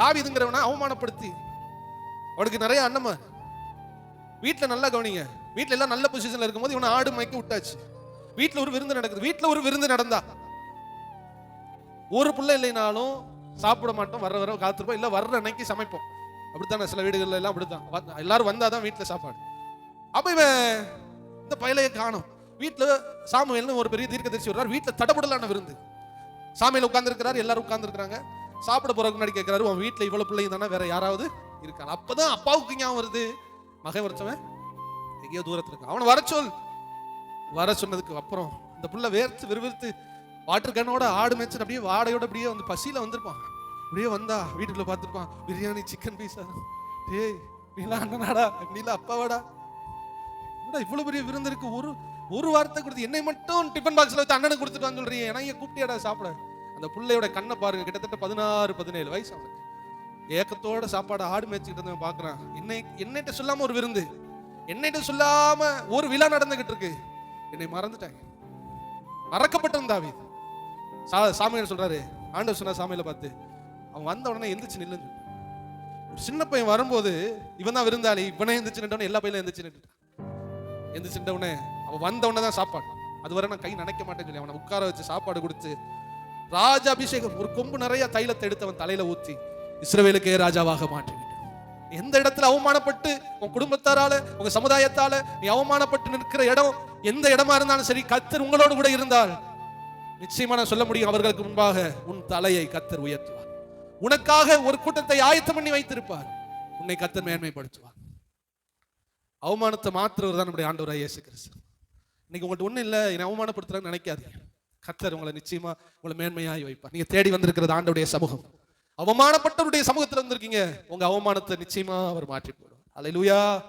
தாவிதுங்கிறவனை அவமானப்படுத்தி. அவனுக்கு நிறைய அண்ணமா. வீட்டில் நல்லா கவனிங்க. வீட்டில் எல்லாம் நல்ல பொசிஷன்ல இருக்கும்போது இவனை ஆடு மயக்க விட்டாச்சு. வீட்டில் ஒரு விருந்து நடக்குது. வீட்டில் ஒரு விருந்து நடந்தா. ஒரு பிள்ளை இல்லைனாலும் சாப்பிட மாட்டோம். வர வர காத்திருப்போம். இல்லை வர்ற அன்னைக்கு சமைப்போம். அப்படித்தானே? சில வீடுகள்ல எல்லாம் அப்படித்தான். எல்லாரும் எல்லாரும் வந்தாதான் வீட்டில் சாப்பாடு. அப்போ இவன் இந்த பயலையை காணும். வீட்டில் சாமுவேல்னு ஒரு பெரிய தீர்க்கதரிசி வர்றார் வீட்டில் தடபடலான விருந்து. சாமியில் உட்காந்துருக்கிறார் எல்லாரும் உட்கார்ந்துருக்காங்க சாப்பிட போறதுக்கு முன்னாடி கேட்கிறாரு உன் வீட்டில் இவ்வளவு பிள்ளைங்க தானே? வேற யாராவது இருக்காங்க அப்பதான் அப்பாவுக்கு ஞாபகம் வருது. மகன் வரைச்சவன் எங்கேயோ தூரத்தில் இருக்கான். அவனை வர சொல். வர சொன்னதுக்கு அப்புறம் இந்த புள்ள வேர்த்து விறுவிறுத்து வாட்டர் கன்னோட ஆடு மேய்ச்சல் அப்படியே வாடையோட அப்படியே வந்து பசியில வந்திருப்பான். அப்படியே வந்தா வீட்டுக்குள்ள பார்த்துருப்பான் பிரியாணி சிக்கன் பீஸா டேய் நீலாம் அண்ணனாடா? நீலாம் அப்பாவாடா? என்னடா இவ்வளவு பெரிய விருந்து இருக்கு? ஒரு ஒரு வார்த்தை கொடுத்து என்னை மட்டும் டிஃபன் பாக்ஸ்ல வச்சு அண்ணனுக்கு கொடுத்துட்டு சொல்றீங்க? ஏன்னா கூப்பிட்டியாடா சாப்பிட? அந்த புள்ளையோட கண்ணை பாருங்க கிட்டத்தட்ட பதினாறு பதினேழு வயசு அவனுக்கு. ஏக்கத்தோட சாப்பாடு ஆடு மேய்ச்சிக்கிட்டு இருந்தவன் பார்க்கறான். என்னை என்னைட்ட சொல்லாம ஒரு விருந்து. என்னைட்ட சொல்லாம ஒரு விழா நடந்துகிட்டு இருக்கு. என்னை மறந்துட்டேன் மறக்கப்பட்டிருந்தாவி சா சாமியார் சொல்றாரு ஆண்டவர் சொன்னா சாமியில பார்த்து அவன் வந்த உடனே எந்திரிச்சு நில்லுன்னு ஒரு சின்ன பையன் வரும்போது இவன் தான் விருந்தாளி இவனே எந்திரிச்சு நின்றவனே எல்லா பையனும் எந்திரிச்சு நின்றுட்டான். எந்திரிச்சு நின்றவனே அவன் வந்த உடனே தான் சாப்பாடு. அதுவரை நான் கை நினைக்க மாட்டேன்னு சொல்லி அவனை உட்கார வச்சு சாப்பாடு கொடுத்து ராஜ அபிஷேகம் ஒரு கொம்பு நிறைய தைலத்தை எடுத்து அவன் தலையில ஊத்தி இஸ்ரவேலுக்கே ராஜாவாக மாற்றிவிட்டான். எந்த இடத்துல அவமானப்பட்டு உன் குடும்பத்தாரால உங்க சமுதாயத்தால நீ அவமானப்பட்டு நிற்கிற இடம் எந்த இடமா இருந்தாலும் சரி கத்தர் உங்களோடு கூட இருந்தால் நிச்சயமா நான் சொல்ல முடியும் அவர்களுக்கு முன்பாக உன் தலையை கத்தர் உயர்த்துவார். உனக்காக ஒரு கூட்டத்தை ஆயத்தம் பண்ணி வைத்திருப்பார். உன்னை கத்தர் மேன்மைப்படுத்துவார். அவமானத்தை மாற்றுவர் தான் நம்முடைய ஆண்டவராக இயேசு கிறிஸ்து. இன்னைக்கு உங்கள்கிட்ட ஒன்றும் இல்லை என்னை அவமானப்படுத்துறான்னு நினைக்காதீங்க. கத்தர் உங்களை நிச்சயமா உங்களை மேன்மையாய் வைப்பார். நீங்க தேடி வந்திருக்கிறது ஆண்டவுடைய சமூகம். அவமானப்பட்டவருடைய சமூகத்துல வந்திருக்கீங்க. உங்க அவமானத்தை நிச்சயமா அவர் மாற்றி போடுவார். அல்லேலூயா